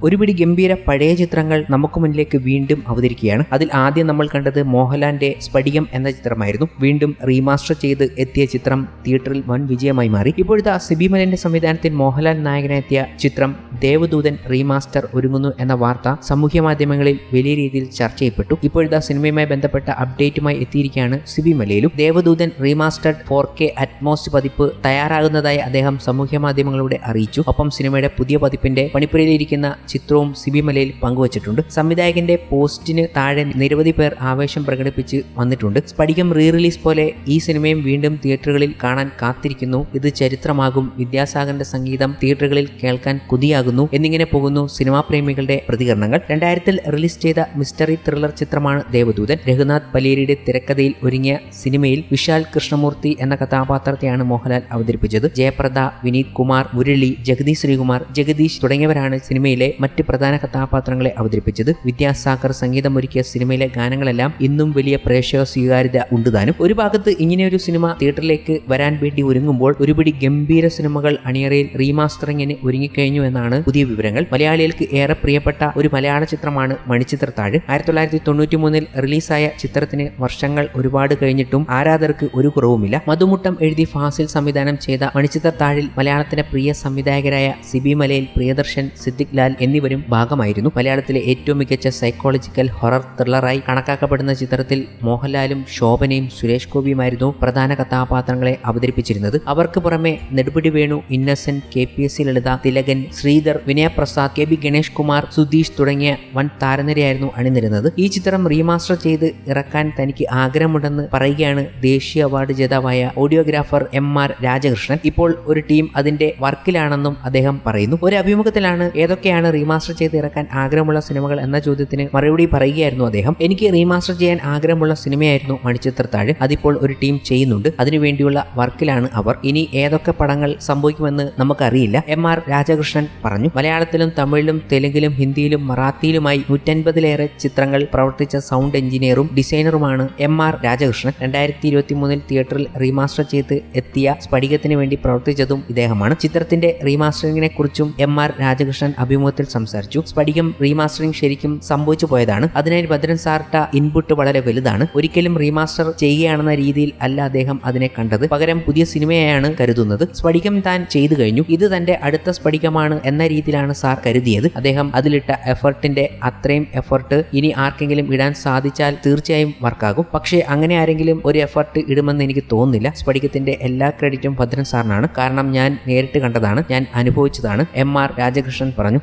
ഒരുപിടി ഗംഭീര പഴയ ചിത്രങ്ങൾ നമുക്ക് മുന്നിലേക്ക് വീണ്ടും അവതരിക്കുകയാണ്. അതിൽ ആദ്യം നമ്മൾ കണ്ടത് മോഹൻലാലിന്റെ സ്പടികം എന്ന ചിത്രമായിരുന്നു. വീണ്ടും റീമാസ്റ്റർ ചെയ്ത് എത്തിയ ചിത്രം തിയേറ്ററിൽ വൻ വിജയമായി മാറി. ഇപ്പോഴത്തെ സിബിമലിന്റെ സംവിധാനത്തിൽ മോഹൻലാൽ നായകനെത്തിയ ചിത്രം ദേവദൂതൻ റീമാസ്റ്റർ ഒരുങ്ങുന്നു എന്ന വാർത്ത സാമൂഹ്യ മാധ്യമങ്ങളിൽ വലിയ രീതിയിൽ ചർച്ച ചെയ്യപ്പെട്ടു. ഇപ്പോഴത്തെ സിനിമയുമായി ബന്ധപ്പെട്ട അപ്ഡേറ്റുമായി എത്തിയിരിക്കുകയാണ് സിബിമലയിലും. Devadoothan remastered four K Atmos പതിപ്പ് തയ്യാറാകുന്നതായി അദ്ദേഹം സാമൂഹ്യ മാധ്യമങ്ങളിലൂടെ അറിയിച്ചു. ഒപ്പം സിനിമയുടെ പുതിയ പതിപ്പിന്റെ പണിപ്പുരയിലിരിക്കുന്ന ചിത്രവും സിബിമലയിൽ പങ്കുവച്ചിട്ടുണ്ട്. സംവിധായകന്റെ പോസ്റ്റിന് താഴെ നിരവധി പേർ ആവേശം പ്രകടിപ്പിച്ച് വന്നിട്ടുണ്ട്. സ്പടികം റീ റിലീസ് പോലെ ഈ സിനിമയും വീണ്ടും തിയേറ്ററുകളിൽ കാണാൻ കാത്തിരിക്കുന്നു. ഇത് ചരിത്രമാകും. വിദ്യാസാഗറിന്റെ സംഗീതം തിയേറ്ററുകളിൽ കേൾക്കാൻ കൊതിയാകുന്നു. എന്നിങ്ങനെ പോകുന്നു സിനിമാ പ്രേമികളുടെ പ്രതികരണങ്ങൾ. രണ്ടായിരത്തിൽ റിലീസ് ചെയ്ത മിസ്റ്ററി ത്രില്ലർ ചിത്രമാണ് ദേവദൂതൻ. രഘുനാഥ് പലേരിയുടെ തിരക്കഥയിൽ ഒരുങ്ങിയ സിനിമയിൽ വിശാൽ കൃഷ്ണമൂർത്തി എന്ന കഥാപാത്രത്തെയാണ് മോഹൻലാൽ അവതരിപ്പിച്ചത്. ജയപ്രദ വിനീത് കുമാർ മുരളി ജഗദീഷ് ശ്രീകുമാർ ജഗദീഷ് തുടങ്ങിയവരാണ് സിനിമയിലെ മറ്റ് പ്രധാന കഥാപാത്രങ്ങളെ അവതരിപ്പിച്ചത്. വിദ്യാസാഗർ സംഗീതമൊരുക്കിയ സിനിമയിലെ ഗാനങ്ങളെല്ലാം ഇന്നും വലിയ പ്രേക്ഷക സ്വീകാര്യത ഉണ്ടുതാനും. ഒരു ഭാഗത്ത് ഇങ്ങനെയൊരു സിനിമ തിയേറ്ററിലേക്ക് വരാൻ വേണ്ടി ഒരുങ്ങുമ്പോൾ ഒരുപിടി ഗംഭീര സിനിമകൾ അണിയറയിൽ റീമാസ്റ്ററിങ്ങിന് ഒരുങ്ങിക്കഴിഞ്ഞു എന്നാണ് പുതിയ വിവരങ്ങൾ. മലയാളികൾക്ക് ഏറെ പ്രിയപ്പെട്ട ഒരു മലയാള ചിത്രമാണ് മണിച്ചിത്രത്താഴ്. ആയിരത്തി തൊള്ളായിരത്തി തൊണ്ണൂറ്റി മൂന്നിൽ റിലീസായ ചിത്രത്തിന് വർഷങ്ങൾ ഒരുപാട് കഴിഞ്ഞിട്ടും ആരാധകർക്ക് ഒരു കുറവുമില്ല. മധുമുട്ടം എഴുതി ഫാസിൽ സംവിധാനം ചെയ്ത മണിച്ചിത്രത്താഴിൽ മലയാളത്തിന്റെ പ്രിയ സംവിധായകരായ സിബി മലയിൽ പ്രിയദർശൻ സിദ്ദിഖ് ലാൽ എന്നിവരും ഭാഗമായിരുന്നു. മലയാളത്തിലെ ഏറ്റവും മികച്ച സൈക്കോളജിക്കൽ ഹൊറർ ത്രില്ലറായി കണക്കാക്കപ്പെടുന്ന ചിത്രത്തിൽ മോഹൻലാലും ശോഭനയും സുരേഷ് ഗോപിയുമായിരുന്നു പ്രധാന കഥാപാത്രങ്ങളെ അവതരിപ്പിച്ചിരുന്നത്. അവർക്ക് പുറമെ Nedumudi Venu Innocent K P S C Lalitha Thilakan Sreedhar Vinayaprasad K B Ganesh Kumar Sudheesh തുടങ്ങിയ വൻ താരനിരയായിരുന്നു അണിനിരുന്നത്. ഈ ചിത്രം റീമാസ്റ്റർ ചെയ്ത് ഇറക്കാൻ തനിക്ക് ആഗ്രഹമുണ്ടെന്ന് പറയുകയാണ് ദേശീയ അവാർഡ് ജേതാവായ ഓഡിയോഗ്രാഫർ എം ആർ രാജകൃഷ്ണൻ. ഇപ്പോൾ ഒരു ടീം അതിന്റെ വർക്കിലാണെന്നും അദ്ദേഹം പറയുന്നു. ഒരു അഭിമുഖത്തിലാണ് ഏതൊക്കെയാണ് റീമാസ്റ്റർ ചെയ്ത് ഇറക്കാൻ ആഗ്രഹമുള്ള സിനിമകൾ എന്ന ചോദ്യത്തിന് മറുപടി പറയുകയായിരുന്നു അദ്ദേഹം. എനിക്ക് റീമാസ്റ്റർ ചെയ്യാൻ ആഗ്രഹമുള്ള സിനിമയായിരുന്നു മണിച്ചിത്രത്താഴ്. അതിപ്പോൾ ഒരു ടീം ചെയ്യുന്നുണ്ട്. അതിനുവേണ്ടിയുള്ള വർക്കിലാണ് അവർ. ഇനി ഏതൊക്കെ പടങ്ങൾ സംഭവിക്കുമെന്ന് നമുക്കറിയില്ല. എം ആർ രാജകൃഷ്ണൻ പറഞ്ഞു. മലയാളത്തിലും തമിഴിലും തെലുങ്കിലും ഹിന്ദിയിലും മറാത്തിയിലുമായി നൂറ്റൻപതിലേറെ ചിത്രങ്ങൾ പ്രവർത്തിച്ച സൗണ്ട് എഞ്ചിനീയറും ഡിസൈനറുമാണ് എം ആർ രാജകൃഷ്ണൻ. രണ്ടായിരത്തി ഇരുപത്തി മൂന്നിൽ തിയേറ്ററിൽ റീമാസ്റ്റർ ചെയ്ത് എത്തിയ സ്ഫടികത്തിന് വേണ്ടി പ്രവർത്തിച്ചതും ഇദ്ദേഹമാണ്. ചിത്രത്തിന്റെ റീമാസ്റ്ററിങ്ങിനെ കുറിച്ചും എം ആർ രാജകൃഷ്ണൻ അഭിമുഖത്തിൽ സംസാരിച്ചു. സ്പടികം റീമാസ്റ്ററിംഗ് ശരിക്കും സംഭവിച്ചു പോയതാണ്. അതിനായി ഭദ്രൻ സാർട്ട ഇൻപുട്ട് വളരെ വലുതാണ്. ഒരിക്കലും റീമാസ്റ്റർ ചെയ്യുകയാണെന്ന രീതിയിൽ അല്ല അദ്ദേഹം അതിനെ കണ്ടത്. പകരം പുതിയ സിനിമയാണ് കരുതുന്നത്. സ്പടികം താൻ ചെയ്തു കഴിഞ്ഞു. ഇത് തന്റെ അടുത്ത സ്പടികമാണ് എന്ന രീതിയിലാണ് സാർ കരുതിയത്. അദ്ദേഹം അതിലിട്ട എഫർട്ടിന്റെ അത്രയും എഫർട്ട് ഇനി ആർക്കെങ്കിലും ഇടാൻ സാധിച്ചാൽ തീർച്ചയായും വർക്കാകും. പക്ഷേ അങ്ങനെ ആരെങ്കിലും ഒരു എഫർട്ട് ഇടുമെന്ന് എനിക്ക് തോന്നുന്നില്ല. സ്പടികത്തിന്റെ എല്ലാ ക്രെഡിറ്റും ഭദ്രൻ സാറിനാണ്. കാരണം ഞാൻ നേരിട്ട് കണ്ടതാണ്. ഞാൻ അനുഭവിച്ചതാണ്. എം ആർ രാജകൃഷ്ണൻ പറഞ്ഞു.